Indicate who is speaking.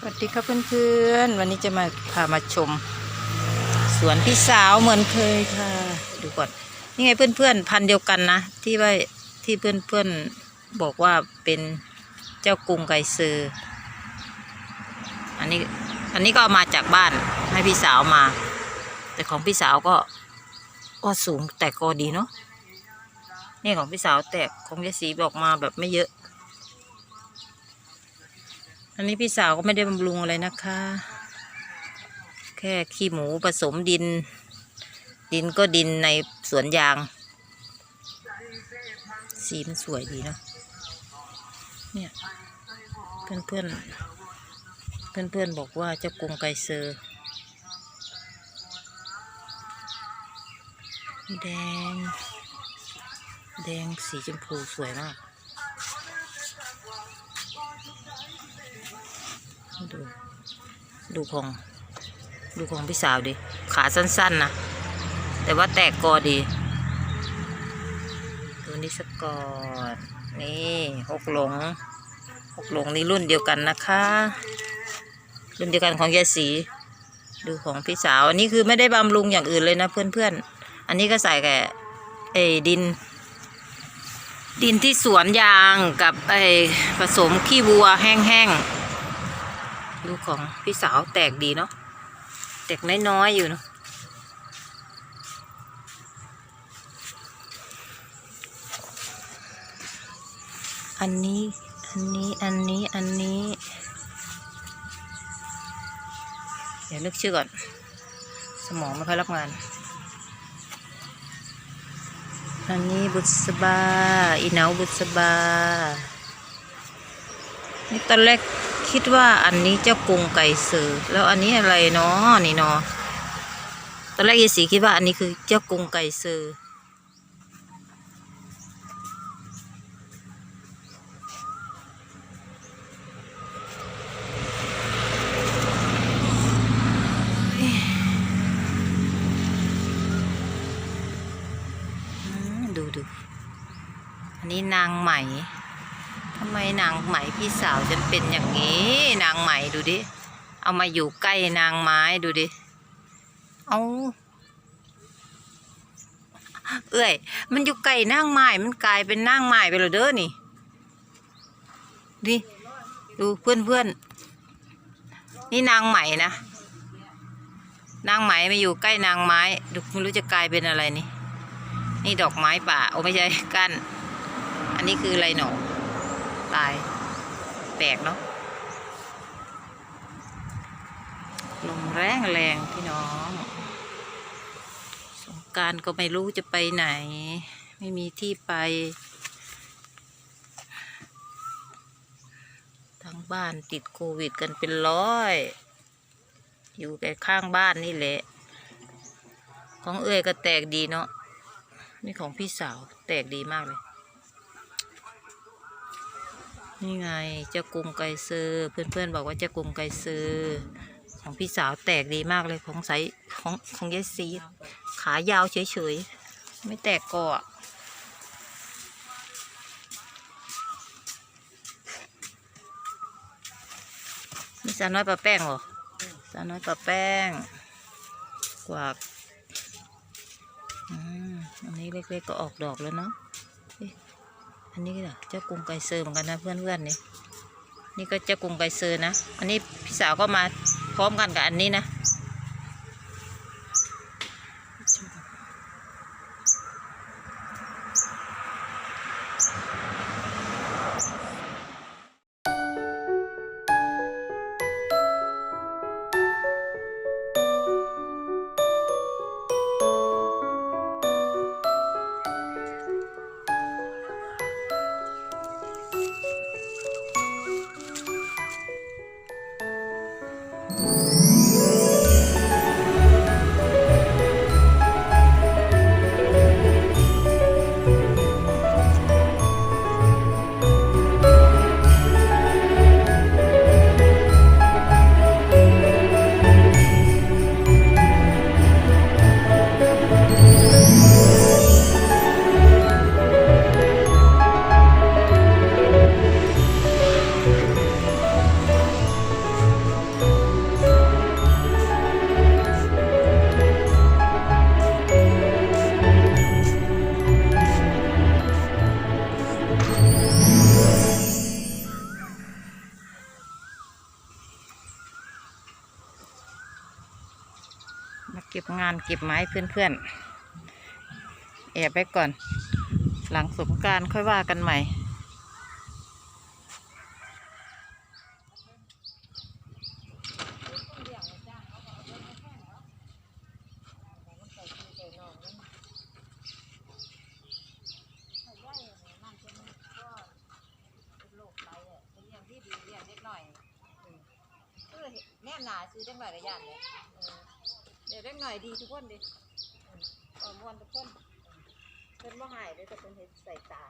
Speaker 1: สวัสดีครับเพื่อนๆ วันนี้จะมาพามาชม สวนพี่สาวเหมือนเคยค่ะ ดูก่อน นี่ไงเพื่อนๆ พันเดียวกันนะ ที่ว่าที่เพื่อนๆ บอกว่าเป็นเจ้ากรุงไกซืออันนี้อันนี้ก็มาจากบ้านให้พี่สาวมา แต่ของพี่สาวก็ก็สูงแต่ก็ดีเนาะนี่ของพี่สาวแต่ของยายศรีบอกมาแบบไม่เยอะ อันนี้พี่สาวก็ไม่ได้บำรุงอะไรนะคะ แค่ขี้หมูผสมดิน ดินก็ดินในสวนยาง สีมันสวยดีเนาะเนี่ยเพื่อนเพื่อนเพื่อนเพื่อนบอกว่าเจ้ากรุงไกเซอร์แดง แดงสีชมพูสวยมาก ดูดูของดูของพี่สาวดิ ขาสั้นๆนะ แต่ว่าแตกกอดี ตัวนี้สกอดนี่หกหลงหกหลงนี่รุ่นเดียวกันนะคะ รุ่นเดียวกันของยายศรีดูของพี่สาว อันนี้คือไม่ได้บำรุงอย่างอื่นเลยนะเพื่อนๆ อันนี้ก็ใส่แก่เอดิน ดินที่สวนยางกับไอผสมขี้วัวแห้งๆ ดูของพี่สาวแตกดีเนาะแตกน้อยๆอยู่เนาะอันนี้ อันนี้ อันนี้ อันนี้ เดี๋ยวนึกชื่อก่อน สมองไม่ค่อยรับงาน อันนี้บุษบา อีนาวบุษบา นี่ตอนแรก คิดว่าอันนี้เจ้ากุงไก่เสือแล้วอันนี้อะไรเนาะนี่เนาะตอนแรกยายสีคิดว่าอันนี้คือเจ้ากุงไก่เสือดูดูอันนี้นางไหม ทำไมนางไหมพี่สาวฉันเป็นอย่างนี้ นางไหมดูดิ เอามาอยู่ใกล้นางไม้ดูดิ เอาเอ้ยมันอยู่ใกล้นางไม้มันกลายเป็นนางไม้ไปแล้วเด้อนี่ดิดูเพื่อนเพื่อนนี่นางไหมนะนางไหมมาอยู่ใกล้นางไม้ดูไม่รู้จะกลายเป็นอะไรนี่ นี่ดอกไม้ป่าโอ้ไม่ใช่ก้านอันนี้คืออะไรหนอ ตายแปลกเนาะลมแรงแรงพี่น้อง สงการก็ไม่รู้จะไปไหน ไม่มีที่ไป ทั้งบ้านติดโควิดกันเป็นร้อย อยู่แต่ข้างบ้านนี่แหละ ของเอ้ยก็แตกดีเนาะนี่ของพี่สาวแตกดีมากเลย นี่ไงเจ้ากรุงไกรซือเพื่อนๆบอกว่าเจ้ากรุงไกรซือของพี่สาวแตกดีมากเลยของใสของของยายซีขายาวเฉยๆ ไม่แตกกออะนี่สาวน้อยปลาแป้งเหรอสาวน้อยปลาแป้ง กวากอันนี้เล็กๆก็ออกดอกแล้วเนาะ อันนี้เจ้ากรุงไก่เซอร์เหมือนกันนะเพื่อนๆนี่นี่ก็เจ้ากรุงไก่เซอร์นะ อันนี้พี่สาวก็มาพร้อมกันกับอันนี้นะ 嗯。 เก็บงานเก็บไม้เพื่อนๆแอบไปก่อน หลังสงการค่อยว่ากันใหม่แน่หนาซื้อจังหน่อยละอย่างเลย เดี๋ยวเล็กหน่อยดีทุกคนดิเออนวนทุกคนเพิ่นบ่หายเลยแต่เพิ่นเห็ดใส่ตา